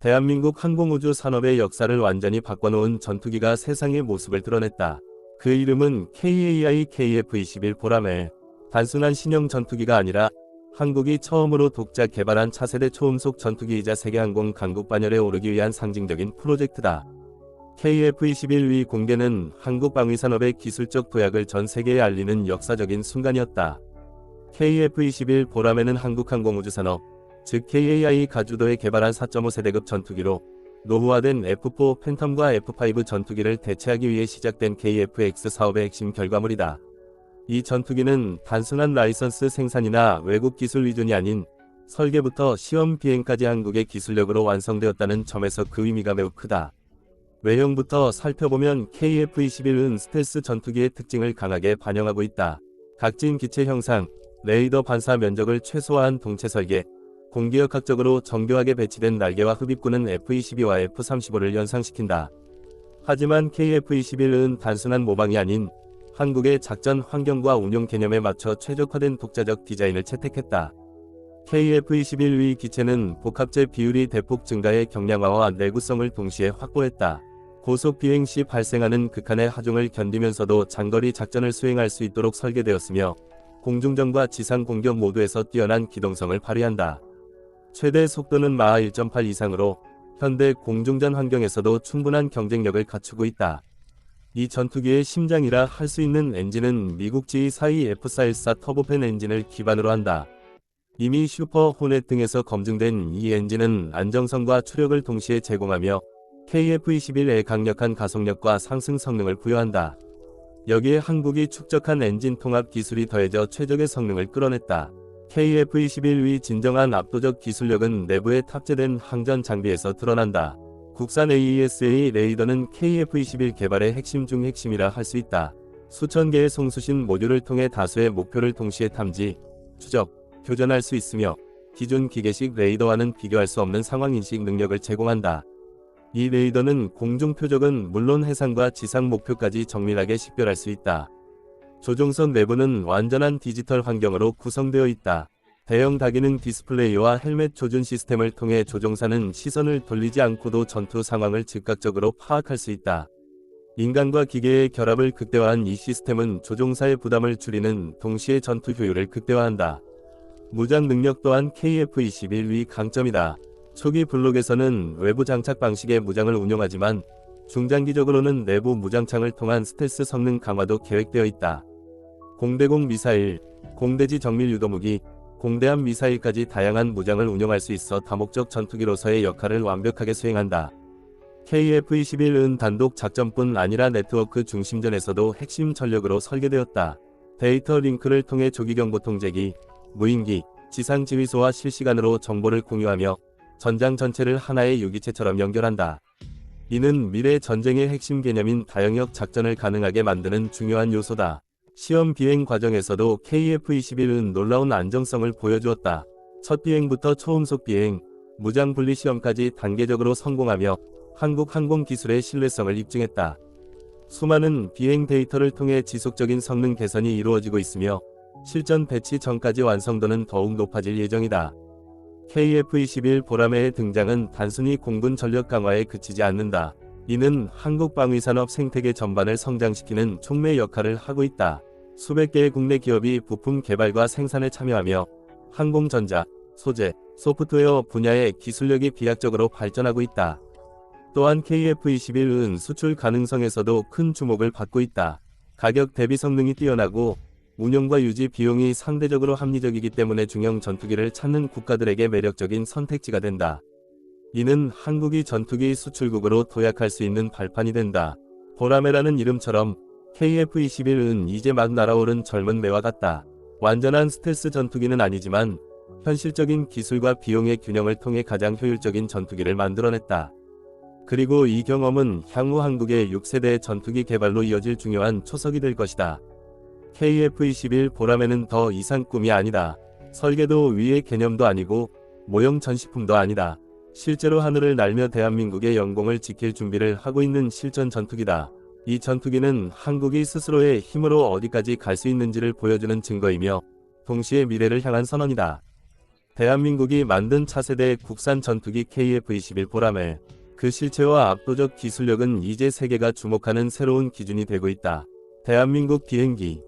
대한민국 항공우주 산업의 역사를 완전히 바꿔놓은 전투기가 세상의 모습을 드러냈다. 그 이름은 KAI KF-21 보라매. 단순한 신형 전투기가 아니라 한국이 처음으로 독자 개발한 차세대 초음속 전투기이자 세계항공 강국 반열에 오르기 위한 상징적인 프로젝트다. KF-21위 공개는 한국 방위산업의 기술적 도약을 전 세계에 알리는 역사적인 순간이었다. KF-21 보라매는 한국항공우주산업, 즉 KAI 가주도에 개발한 4.5 세대급 전투기로 노후화된 F4 팬텀과 F5 전투기를 대체하기 위해 시작된 KFX 사업의 핵심 결과물이다. 이 전투기는 단순한 라이선스 생산이나 외국 기술 위존이 아닌 설계부터 시험 비행까지 한국의 기술력으로 완성되었다는 점에서 그 의미가 매우 크다. 외형부터 살펴보면 KF-21은 스텔스 전투기의 특징을 강하게 반영하고 있다. 각진 기체 형상, 레이더 반사 면적을 최소화한 동체 설계, 공기역학적으로 정교하게 배치된 날개와 흡입구는 F-22와 F-35를 연상시킨다. 하지만 KF-21은 단순한 모방이 아닌 한국의 작전 환경과 운용 개념에 맞춰 최적화된 독자적 디자인을 채택했다. KF-21위 기체는 복합재 비율이 대폭 증가해 경량화와 내구성을 동시에 확보했다. 고속 비행 시 발생하는 극한의 하중을 견디면서도 장거리 작전을 수행할 수 있도록 설계되었으며 공중전과 지상 공격 모두에서 뛰어난 기동성을 발휘한다. 최대 속도는 마하 1.8 이상으로 현대 공중전 환경에서도 충분한 경쟁력을 갖추고 있다. 이 전투기의 심장이라 할 수 있는 엔진은 미국 G42 F414 터보팬 엔진을 기반으로 한다. 이미 슈퍼 호넷 등에서 검증된 이 엔진은 안정성과 추력을 동시에 제공하며 KF-21의 강력한 가속력과 상승 성능을 부여한다. 여기에 한국이 축적한 엔진 통합 기술이 더해져 최적의 성능을 끌어냈다. KF-21위 진정한 압도적 기술력은 내부에 탑재된 항전 장비에서 드러난다. 국산 AESA 레이더는 KF-21 개발의 핵심 중 핵심이라 할 수 있다. 수천 개의 송수신 모듈을 통해 다수의 목표를 동시에 탐지, 추적, 교전할 수 있으며 기존 기계식 레이더와는 비교할 수 없는 상황인식 능력을 제공한다. 이 레이더는 공중 표적은 물론 해상과 지상 목표까지 정밀하게 식별할 수 있다. 조종선 내부는 완전한 디지털 환경으로 구성되어 있다. 대형 다기능 디스플레이와 헬멧 조준 시스템을 통해 조종사는 시선을 돌리지 않고도 전투 상황을 즉각적으로 파악할 수 있다. 인간과 기계의 결합을 극대화한 이 시스템은 조종사의 부담을 줄이는 동시에 전투 효율을 극대화한다. 무장 능력 또한 KF-21위 강점이다. 초기 블록에서는 외부 장착 방식의 무장을 운용하지만 중장기적으로는 내부 무장창을 통한 스텔스 성능 강화도 계획되어 있다. 공대공 미사일, 공대지 정밀 유도무기, 공대함 미사일까지 다양한 무장을 운용할 수 있어 다목적 전투기로서의 역할을 완벽하게 수행한다. KF-21은 단독 작전뿐 아니라 네트워크 중심전에서도 핵심 전력으로 설계되었다. 데이터 링크를 통해 조기경보 통제기, 무인기, 지상지휘소와 실시간으로 정보를 공유하며 전장 전체를 하나의 유기체처럼 연결한다. 이는 미래 전쟁의 핵심 개념인 다영역 작전을 가능하게 만드는 중요한 요소다. 시험 비행 과정에서도 KF-21은 놀라운 안정성을 보여주었다. 첫 비행부터 초음속 비행, 무장 분리 시험까지 단계적으로 성공하며 한국 항공 기술의 신뢰성을 입증했다. 수많은 비행 데이터를 통해 지속적인 성능 개선이 이루어지고 있으며 실전 배치 전까지 완성도는 더욱 높아질 예정이다. KF-21 보라매의 등장은 단순히 공군 전력 강화에 그치지 않는다. 이는 한국 방위산업 생태계 전반을 성장시키는 촉매 역할을 하고 있다. 수백 개의 국내 기업이 부품 개발과 생산에 참여하며 항공전자, 소재, 소프트웨어 분야의 기술력이 비약적으로 발전하고 있다. 또한 KF-21은 수출 가능성에서도 큰 주목을 받고 있다. 가격 대비 성능이 뛰어나고 운영과 유지 비용이 상대적으로 합리적이기 때문에 중형 전투기를 찾는 국가들에게 매력적인 선택지가 된다. 이는 한국이 전투기 수출국으로 도약할 수 있는 발판이 된다. 보라매라는 이름처럼 KF-21은 이제 막 날아오른 젊은 매와 같다. 완전한 스텔스 전투기는 아니지만 현실적인 기술과 비용의 균형을 통해 가장 효율적인 전투기를 만들어냈다. 그리고 이 경험은 향후 한국의 6세대 전투기 개발로 이어질 중요한 초석이 될 것이다. KF-21 보라매는 더 이상 꿈이 아니다. 설계도 위의 개념도 아니고 모형 전시품도 아니다. 실제로 하늘을 날며 대한민국의 영공을 지킬 준비를 하고 있는 실전 전투기다. 이 전투기는 한국이 스스로의 힘으로 어디까지 갈 수 있는지를 보여주는 증거이며 동시에 미래를 향한 선언이다. 대한민국이 만든 차세대 국산 전투기 KF-21 보라매. 그 실체와 압도적 기술력은 이제 세계가 주목하는 새로운 기준이 되고 있다. 대한민국 비행기